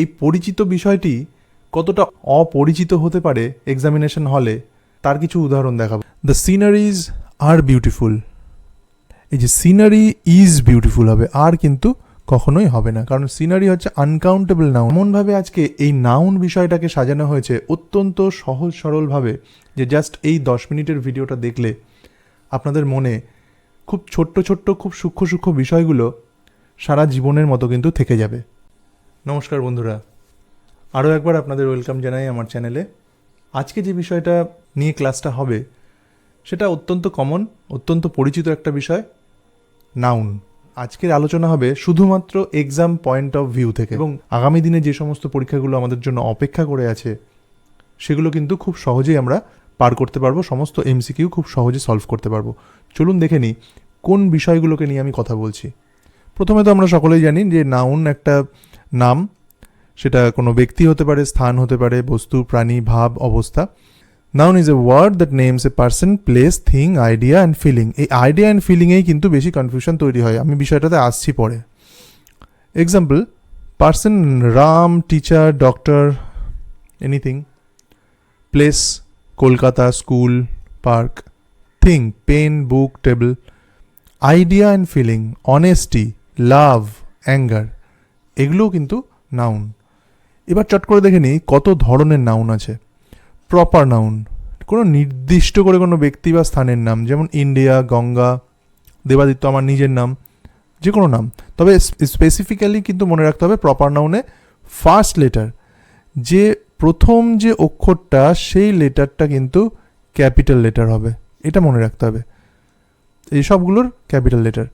এই পরিচিত বিষয়টি কতটা অপরিচিত হতে পারে এক্সামিনেশন হলে তার কিছু উদাহরণ দেখাবো। দ্য সিনারিজ আর বিউটিফুল এই যে সিনারি ইজ বিউটিফুল হবে, আর কিন্তু কখনোই হবে না, কারণ সিনারি হচ্ছে আনকাউন্টেবল নাউন এমনভাবে আজকে এই নাউন বিষয়টাকে সাজানো হয়েছে অত্যন্ত সহজ সরলভাবে, যে জাস্ট এই দশ মিনিটের ভিডিওটা দেখলে আপনাদের মনে খুব ছোট্ট ছোট্ট, খুব সূক্ষ্ম সূক্ষ্ম বিষয়গুলো সারা জীবনের মতো কিন্তু থেকে যাবে। নমস্কার বন্ধুরা। আরও একবার আপনাদের ওয়েলকাম জানাই আমার চ্যানেলে আজকে যে বিষয়টা নিয়ে ক্লাসটা হবে, সেটা অত্যন্ত কমন অত্যন্ত পরিচিত একটা বিষয় নাউন আজকের আলোচনা হবে শুধুমাত্র এক্সাম পয়েন্ট অফ ভিউ থেকে এবং আগামী দিনে যে সমস্ত পরীক্ষাগুলো আমাদের জন্য অপেক্ষা করে আছে, সেগুলো কিন্তু খুব সহজেই আমরা পার করতে পারব, সমস্ত এমসিকিউ খুব সহজে সলভ করতে পারব। চলুন দেখে নিই, কোন বিষয়গুলোকে নিয়ে আমি কথা বলছি। প্রথমে তো আমরা সকলেই জানি যে নাউন একটা নাম। সেটা কোনো ব্যক্তি হতে পারে, স্থান হতে পারে, বস্তু, প্রাণী, ভাব, অবস্থা। Noun is a word that names a person place thing idea and feeling এই আইডিয়া অ্যান্ড ফিলিংয়েই কিন্তু বেশি কনফিউশন তৈরি হয়। আমি বিষয়টাতে আসছি পরে। Example person Ram teacher doctor anything place Kolkata school park thing pen book table idea and feeling honesty love anger এগুলোও কিন্তু নাউন এবার চট করে দেখে নিই কত ধরনের নাউন আছে। প্রপার নাউন কোনো নির্দিষ্ট করে কোনো ব্যক্তি বা স্থানের নাম, যেমন ইন্ডিয়া গঙ্গা দেবাদিত্য আমার নিজের নাম যে কোনো নাম। তবে স্পেসিফিক্যালি কিন্তু মনে রাখতে হবে প্রপার নাউনে ফার্স্ট লেটার যে প্রথম যে অক্ষরটা, সেই লেটারটা কিন্তু ক্যাপিটাল লেটার হবে। এটা মনে রাখতে হবে। এই সবগুলোর ক্যাপিটাল লেটার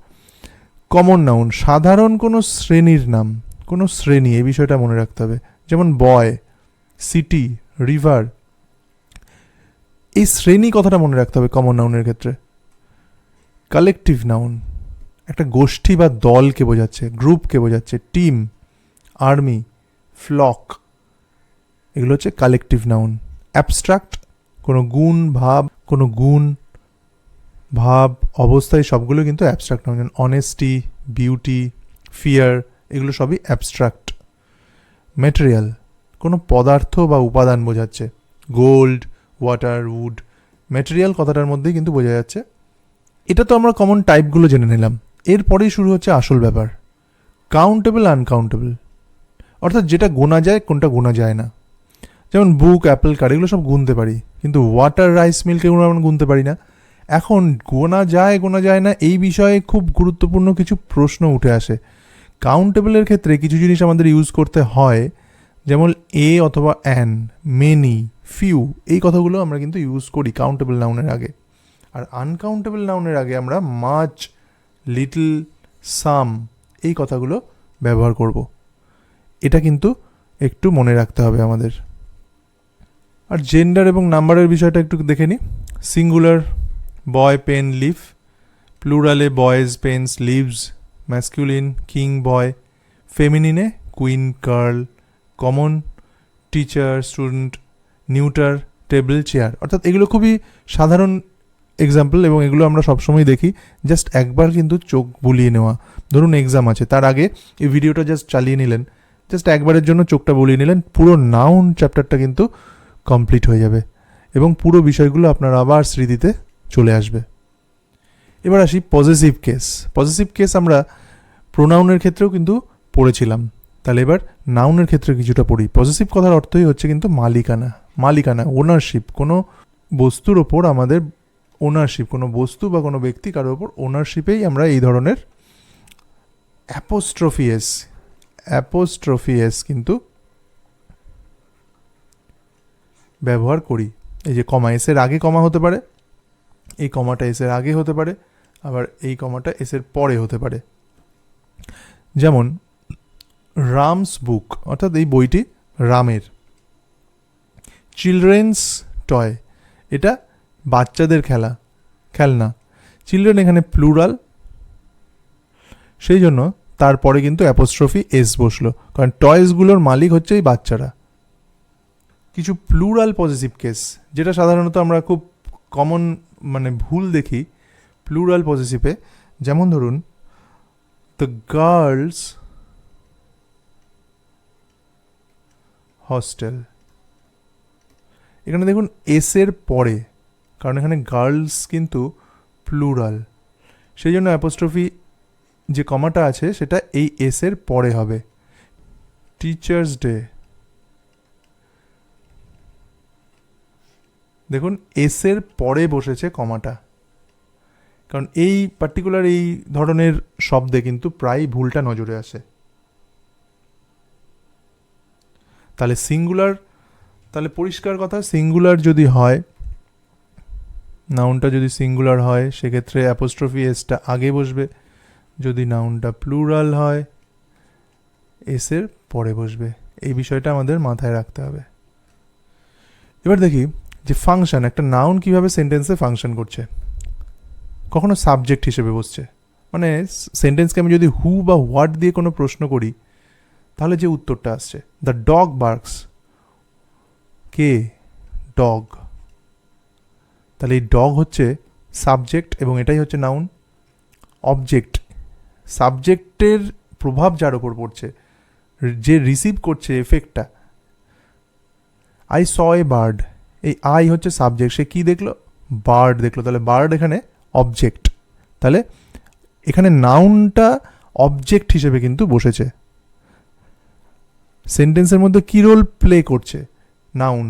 কমন নাউন সাধারণ কোনো শ্রেণির নাম। কোনো শ্রেণি, এই বিষয়টা মনে রাখতে হবে। যেমন বয়, সিটি, রিভার, এই শ্রেণি কথাটা মনে রাখতে হবে কমন নাউনের ক্ষেত্রে। কালেকটিভ নাউন একটা গোষ্ঠী বা দলকে বোঝাচ্ছে, গ্রুপকে বোঝাচ্ছে টিম আর্মি ফ্লক এগুলো হচ্ছে কালেকটিভ নাউন অ্যাবস্ট্রাক্ট কোনো গুণ, ভাব, কোনো গুণ, ভাব অবস্থা এই সবগুলো কিন্তু অ্যাবস্ট্রাক্ট নাউন যেমন অনেস্টি বিউটি ফিয়ার এগুলো সবই অ্যাবস্ট্রাক্ট ম্যাটেরিয়াল কোনো পদার্থ বা উপাদান বোঝাচ্ছে। গোল্ড ওয়াটার উড ম্যাটেরিয়াল কথাটার মধ্যেই কিন্তু বোঝা যাচ্ছে। এটা তো আমরা কমন টাইপগুলো জেনে নিলাম। এরপরেই শুরু হচ্ছে আসল ব্যাপার। কাউন্টেবল আনকাউন্টেবল অর্থাৎ যেটা গোনা যায়, কোনটা গোনা যায় না। যেমন বুক অ্যাপেল কার এগুলো সব গুনতে পারি। কিন্তু ওয়াটার রাইস মিল্ক আমরা গুনতে পারি না। এখন গোনা যায় গোনা যায় না, এই বিষয়ে খুব গুরুত্বপূর্ণ কিছু প্রশ্ন উঠে আসে। কাউন্টেবলের ক্ষেত্রে কিছু জিনিস আমাদের ইউজ করতে হয়, যেমন এ অথবা অ্যান মেনি ফিউ এই কথাগুলো আমরা কিন্তু ইউজ করি কাউন্টেবল নাউনের আগে। আর আনকাউন্টেবল নাউনের আগে আমরা মাচ লিটল সাম এই কথাগুলো ব্যবহার করব। এটা কিন্তু একটু মনে রাখতে হবে আমাদের। আর জেন্ডার এবং নাম্বারের বিষয়টা একটু দেখে নিই singular boy pen leaf প্লুরালে boys pens leaves masculine king boy ফেমিনিনে queen girl common teacher student neuter table chair অর্থাৎ এগুলো খুবই সাধারণ এক্সাম্পল এবং এগুলো আমরা সবসময় দেখি। জাস্ট একবার কিন্তু চোখ বুলিয়ে নেওয়া। ধরুন এক্সাম আছে, তার আগে এই ভিডিওটা জাস্ট চালিয়ে নিলেন। জাস্ট একবারের জন্য চোখটা বুলিয়ে নিলেন, পুরো নাউন চ্যাপ্টারটা কিন্তু কমপ্লিট হয়ে যাবে এবং পুরো বিষয়গুলো আপনার আবার স্মৃতিতে চলে আসবে। এবার আসি পজিটিভ কেস পজিটিভ কেস আমরা প্রোনাউনের ক্ষেত্রেও কিন্তু পড়েছিলাম। তাহলে এবার নাউনের ক্ষেত্রে কিছুটা পড়ি। পজিটিভ কথার অর্থই হচ্ছে কিন্তু মালিকানা। মালিকানা ওনারশিপ কোনো বস্তুর ওপর আমাদের ওনারশিপ কোনো বস্তু বা কোনো ব্যক্তি কারোর ওপর ওনারশিপেই আমরা এই ধরনের অ্যাপোস্ট্রফিএস অ্যাপোস্ট্রফিএস কিন্তু ব্যবহার করি। এই যে কমা এসের আগে কমা হতে পারে, এই কমাটা এসের আগে হতে পারে আবার এই কমাটা এসের পরে হতে পারে। যেমন রামস বুক অর্থাৎ এই বইটি রামের। চিলড্রেন্স টয় এটা বাচ্চাদের খেলা, খেলনা। চিলড্রেন এখানে প্লুরাল সেই জন্য তারপরে কিন্তু অ্যাপোস্ট্রফি এস বসল, কারণ টয়েসগুলোর মালিক হচ্ছে এই বাচ্চারা। কিছু প্লুরাল পজিটিভ কেস যেটা সাধারণত আমরা খুব কমন মানে ভুল দেখি প্লুরাল পজিটিভে যেমন ধরুন দ্য গার্লস হস্টেল এখানে দেখুন এস এর পরে, কারণ এখানে গার্লস কিন্তু প্লুরাল সেই জন্য অ্যাপোস্ট্রফি যে কমাটা আছে, সেটা এই এস এর পরে হবে। টিচার্স ডে দেখুন এস এর পরে বসেছে কমাটা। কারণ এই পার্টিকুলার এই ধরনের শব্দে কিন্তু প্রায় ভুলটা নজরে আসে। তাহলে সিঙ্গুলার তাহলে পরিষ্কার কথা সিঙ্গুলার যদি হয় নাউনটা যদি সিঙ্গুলার হয়, সেক্ষেত্রে অ্যাপোস্ট্রফি এসটা আগে বসবে। যদি নাউনটা প্লুরাল হয় এসের পরে বসবে। এই বিষয়টা আমাদের মাথায় রাখতে হবে। এবার দেখি যে ফাংশন একটা নাউন কীভাবে সেন্টেন্সে ফাংশন করছে। কখনো সাবজেক্ট হিসেবে বসছে। মানে সেন্টেন্সকে আমি যদি হু বা হোয়াট দিয়ে কোনো প্রশ্ন করি, তাহলে যে উত্তরটা আসছে দ্য ডগ বার্কস কে? ডগ তাহলে এই ডগ হচ্ছে সাবজেক্ট এবং এটাই হচ্ছে নাউন অবজেক্ট সাবজেক্টের প্রভাব যার ওপর পড়ছে, যে রিসিভ করছে এফেক্টটা আই স এ বার্ড এই আই হচ্ছে সাবজেক্ট সে কী দেখল? বার্ড দেখল। তাহলে বার্ড এখানে অবজেক্ট তাহলে এখানে নাউনটা অবজেক্ট হিসেবে কিন্তু বসেছে। সেন্টেন্সের মধ্যে কী রোল প্লে করছে? নাউন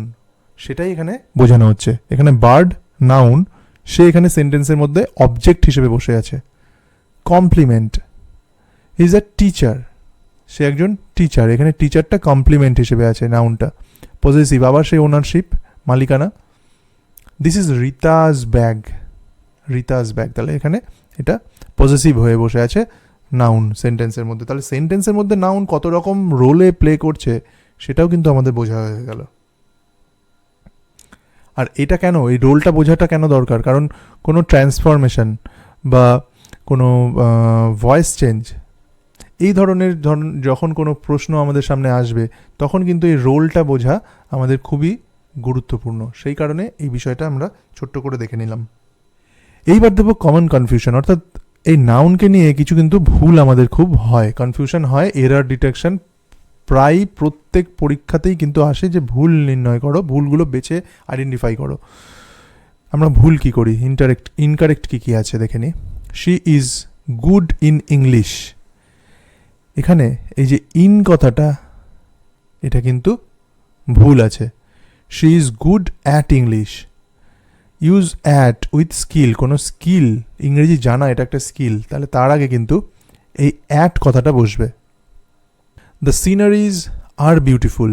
সেটাই এখানে বোঝানো হচ্ছে। এখানে বার্ড নাউন সে এখানে সেন্টেন্সের মধ্যে অবজেক্ট হিসেবে বসে আছে। কমপ্লিমেন্ট ইজ আ টিচার সে একজন টিচার এখানে টিচারটা কমপ্লিমেন্ট হিসেবে আছে নাউনটা পজিটিভ আবার সেই ওনারশিপ মালিকানা। This is Rita's bag Rita's bag তাহলে এখানে এটা পজিটিভ হয়ে বসে আছে নাউন সেন্টেন্সের মধ্যে। তাহলে সেন্টেন্সের মধ্যে নাউন কত রকম রোলে প্লে করছে সেটাও কিন্তু আমাদের বোঝা হয়ে গেল। আর এটা কেন? এই রোলটা বোঝাটা কেন দরকার? কারণ কোনো ট্রান্সফরমেশন বা কোনো ভয়েস চেঞ্জ এই ধরনের ধরন যখন কোনো প্রশ্ন আমাদের সামনে আসবে, তখন কিন্তু এই রোলটা বোঝা আমাদের খুবই গুরুত্বপূর্ণ। সেই কারণে এই বিষয়টা আমরা ছোট্ট করে দেখে নিলাম। এইবার দেবো কমন কনফিউশন অর্থাৎ এই নাউনকে নিয়ে কিছু কিন্তু ভুল আমাদের খুব হয়। কনফিউশন হয় এরার ডিটেকশন প্রায় প্রত্যেক পরীক্ষাতেই কিন্তু আসে যে ভুল নির্ণয় করো, ভুলগুলো বেছে আইডেন্টিফাই করো। আমরা ভুল কি করি? ইন্টারেক্ট ইনকারেক্ট কী কী আছে দেখে নিই she is good in English এখানে এই যে ইন কথাটা, এটা কিন্তু ভুল আছে। She is good at English use at with skill কোনো স্কিল ইংরেজি জানা, এটা একটা স্কিল তাহলে তার আগে কিন্তু এই অ্যাট কথাটা বসবে। দ্য সিনারিজ আর বিউটিফুল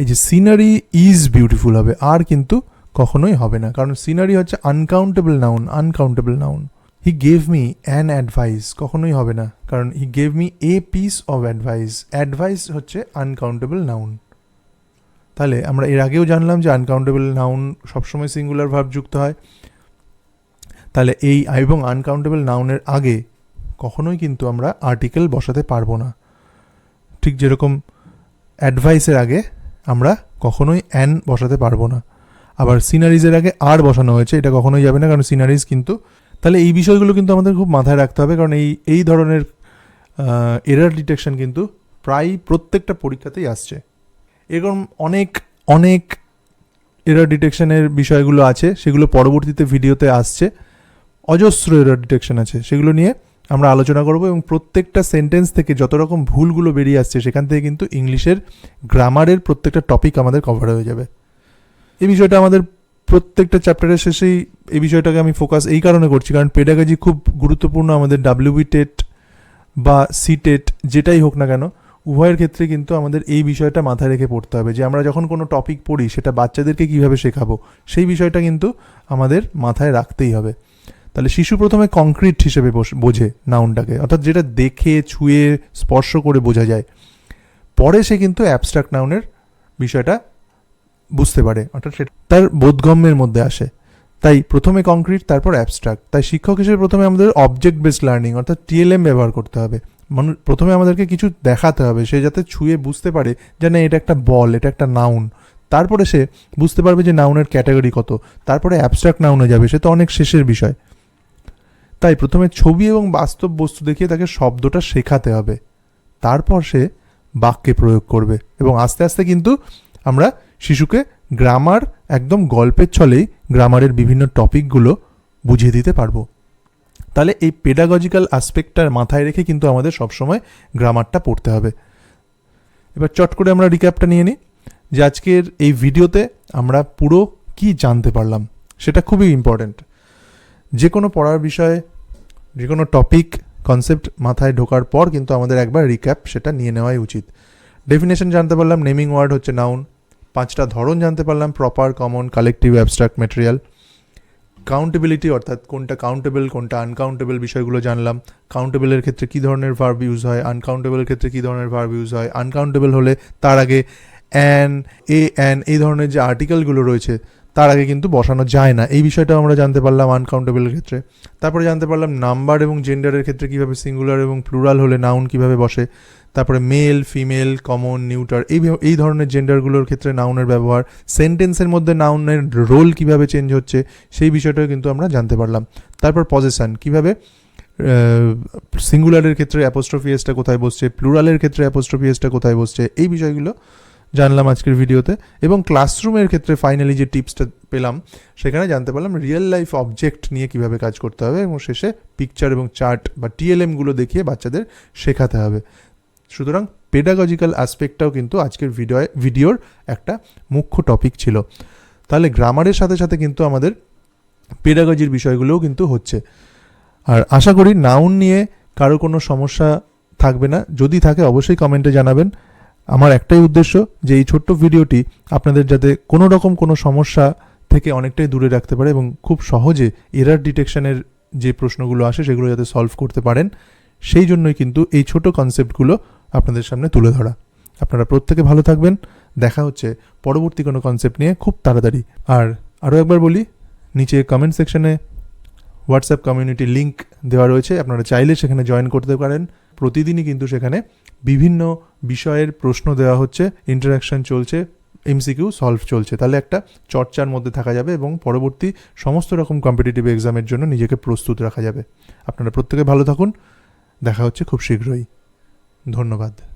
এই যে সিনারি ইজ বিউটিফুল হবে, আর কিন্তু কখনোই হবে না, কারণ সিনারি হচ্ছে uncountable noun uncountable noun he gave me an advice কখনোই হবে না, কারণ he gave me a piece of advice advice হচ্ছে আনকাউন্টেবল নাউন তাহলে আমরা এর আগেও জানলাম যে আনকাউন্টেবল নাউন সবসময় সিঙ্গুলার ভাব যুক্ত হয়। তাহলে এই এবং আনকাউন্টেবল নাউনের আগে কখনোই কিন্তু আমরা আর্টিকেল বসাতে পারব না। ঠিক যেরকম অ্যাডভাইসের আগে আমরা কখনোই অ্যান বসাতে পারব না। আবার সিনারিজের আগে আর বসানো হয়েছে, এটা কখনোই যাবে না, কারণ সিনারিজ কিন্তু তাহলে এই বিষয়গুলো কিন্তু আমাদের খুব মাথায় রাখতে হবে, কারণ এই এই ধরনের এরার ডিটেকশন কিন্তু প্রায় প্রত্যেকটা পরীক্ষাতেই আসছে। এরকম অনেক অনেক এরার ডিটেকশনের বিষয়গুলো আছে, সেগুলো পরবর্তীতে ভিডিওতে আসছে। অজস্র এরার ডিটেকশন আছে, সেগুলো নিয়ে আমরা আলোচনা করব এবং প্রত্যেকটা সেন্টেন্স থেকে যত রকম ভুলগুলো বেরিয়ে আসছে, সেখান থেকে কিন্তু ইংলিশের গ্রামারের প্রত্যেকটা টপিক আমাদের কভার হয়ে যাবে। এই বিষয়টা আমাদের প্রত্যেকটা চ্যাপ্টারের শেষেই এই বিষয়টাকে আমি ফোকাস এই কারণে করছি, কারণ পেডাগাজি খুব গুরুত্বপূর্ণ আমাদের ডাব্লিউবি টেট বা সি টেট যেটাই হোক না কেন। উভয়ের ক্ষেত্রে কিন্তু আমাদের এই বিষয়টা মাথায় রেখে পড়তে হবে যে আমরা যখন কোনো টপিক পড়ি, সেটা বাচ্চাদেরকে কীভাবে শেখাবো? সেই বিষয়টা কিন্তু আমাদের মাথায় রাখতেই হবে। তাহলে শিশু প্রথমে কংক্রিট হিসেবে বোঝে নাউনটাকে অর্থাৎ যেটা দেখে, ছুঁয়ে, স্পর্শ করে বোঝা যায়। পরে সে কিন্তু অ্যাবস্ট্রাক্ট নাউনের বিষয়টা বুঝতে পারে, অর্থাৎ সেটা তার বোধগম্যের মধ্যে আসে। তাই প্রথমে কংক্রিট তারপর অ্যাবস্ট্রাক্ট তাই শিক্ষক হিসেবে প্রথমে আমাদের অবজেক্ট বেসড লার্নিং অর্থাৎ টিএলএম ব্যবহার করতে হবে। মানুষ প্রথমে আমাদেরকে কিছু দেখাতে হবে। সে যাতে ছুঁয়ে বুঝতে পারে যে না, এটা একটা বল, এটা একটা নাউন তারপরে সে বুঝতে পারবে যে নাউনের ক্যাটাগরি কত। তারপরে অ্যাবস্ট্রাক্ট নাউনে যাবে। সে তো অনেক শেষের বিষয়। তাই প্রথমে ছবি এবং বাস্তব বস্তু দেখিয়ে তাকে শব্দটা শেখাতে হবে। তারপর সে বাক্যে প্রয়োগ করবে এবং আস্তে আস্তে কিন্তু আমরা শিশুকে গ্রামার একদম গল্পের ছলেই গ্রামারের বিভিন্ন টপিকগুলো বুঝিয়ে দিতে পারব। তাহলে এই পেডাগজিক্যাল অ্যাসপেক্টটার মাথায় রেখে কিন্তু আমাদের সবসময় গ্রামারটা পড়তে হবে। এবার চট করে আমরা রিক্যাপটা নিয়ে নিই। যে আজকের এই ভিডিওতে আমরা পুরো কি জানতে পারলাম, সেটা খুবই ইম্পর্ট্যান্ট যে কোনো পড়ার বিষয়ে, যে কোনো টপিক কনসেপ্ট মাথায় ঢোকার পর কিন্তু আমাদের একবার রিক্যাপ সেটা নিয়ে নেওয়াই উচিত। ডেফিনেশন জানতে পারলাম নেমিং ওয়ার্ড হচ্ছে নাউন পাঁচটা ধরন জানতে পারলাম proper common collective abstract material countability অর্থাৎ কোনটা কাউন্টেবল কোনটা আনকাউন্টেবল বিষয়গুলো জানলাম। কাউন্টেবলের ক্ষেত্রে কী ধরনের ভার্ব ইউজ হয়? আনকাউন্টেবলের ক্ষেত্রে কী ধরনের ভার্ব ইউজ হয়? আনকাউন্টেবল হলে তার আগে অ্যান এ অ্যান এই ধরনের যে আর্টিকেলগুলো রয়েছে তার আগে কিন্তু বসানো যায় না। এই বিষয়টাও আমরা জানতে পারলাম আনকাউন্টেবলের ক্ষেত্রে। তারপরে জানতে পারলাম নাম্বার এবং জেন্ডারের ক্ষেত্রে কীভাবে সিঙ্গুলার এবং প্লুরাল হলে নাউন কীভাবে বসে। তারপরে মেল ফিমেল কমন নিউটার এই এই ধরনের জেন্ডারগুলোর ক্ষেত্রে নাউনের ব্যবহার। সেন্টেন্সের মধ্যে নাউনের রোল কীভাবে চেঞ্জ হচ্ছে, সেই বিষয়টাও কিন্তু আমরা জানতে পারলাম। তারপর পজেশন কীভাবে সিঙ্গুলারের ক্ষেত্রে অ্যাপোস্ট্রোফিএসটা কোথায় বসছে প্লুরালের ক্ষেত্রে অ্যাপোস্ট্রোফিএসটা কোথায় বসছে, এই বিষয়গুলো জানলাম আজকের ভিডিওতে। এবং ক্লাসরুমের ক্ষেত্রে ফাইনালি যে টিপসটা পেলাম, সেখানে জানতে পারলাম রিয়েল লাইফ অবজেক্ট নিয়ে কীভাবে কাজ করতে হবে এবং শেষে পিকচার এবং চার্ট বা টিএলএমগুলো দেখিয়ে বাচ্চাদের শেখাতে হবে। সুতরাং পেডাগজিক্যাল অ্যাসপেক্টটাও কিন্তু আজকের ভিডিও ভিডিওর একটা মুখ্য টপিক ছিল। তাহলে গ্রামারের সাথে সাথে কিন্তু আমাদের পেডাগজির বিষয়গুলোও কিন্তু হচ্ছে। আর আশা করি নাউন নিয়ে কারও কোনো সমস্যা থাকবে না। যদি থাকে অবশ্যই কমেন্টে জানাবেন। আমার একটাই উদ্দেশ্য যে এই ছোট্ট ভিডিওটি আপনাদের যাতে কোনো রকম কোনো সমস্যা থেকে অনেকটাই দূরে রাখতে পারে এবং খুব সহজে এরার ডিটেকশনের যে প্রশ্নগুলো আসে সেগুলো যাতে সলভ করতে পারেন, সেই জন্যই কিন্তু এই ছোট কনসেপ্টগুলো আপনাদের সামনে তুলে ধরা। আপনারা প্রত্যেকে ভালো থাকবেন, দেখা হচ্ছে পরবর্তী কোনো কনসেপ্ট নিয়ে খুব তাড়াতাড়ি। আর আরও একবার বলি, নিচে কমেন্ট সেকশনে হোয়াটসঅ্যাপ কমিউনিটি লিঙ্ক দেওয়া রয়েছে। আপনারা চাইলে সেখানে জয়েন করতে পারেন। প্রতিদিনই কিন্তু সেখানে বিভিন্ন বিষয়ের প্রশ্ন দেওয়া হচ্ছে। ইন্টারাকশন চলছে এমসিকিউ সলভ চলছে। তাহলে একটা চর্চার মধ্যে থাকা যাবে এবং পরবর্তী সমস্ত রকম কম্পিটিটিভ এক্সামের জন্য নিজেকে প্রস্তুত রাখা যাবে। আপনারা প্রত্যেকে ভালো থাকুন। দেখা হচ্ছে খুব শীঘ্রই। ধন্যবাদ।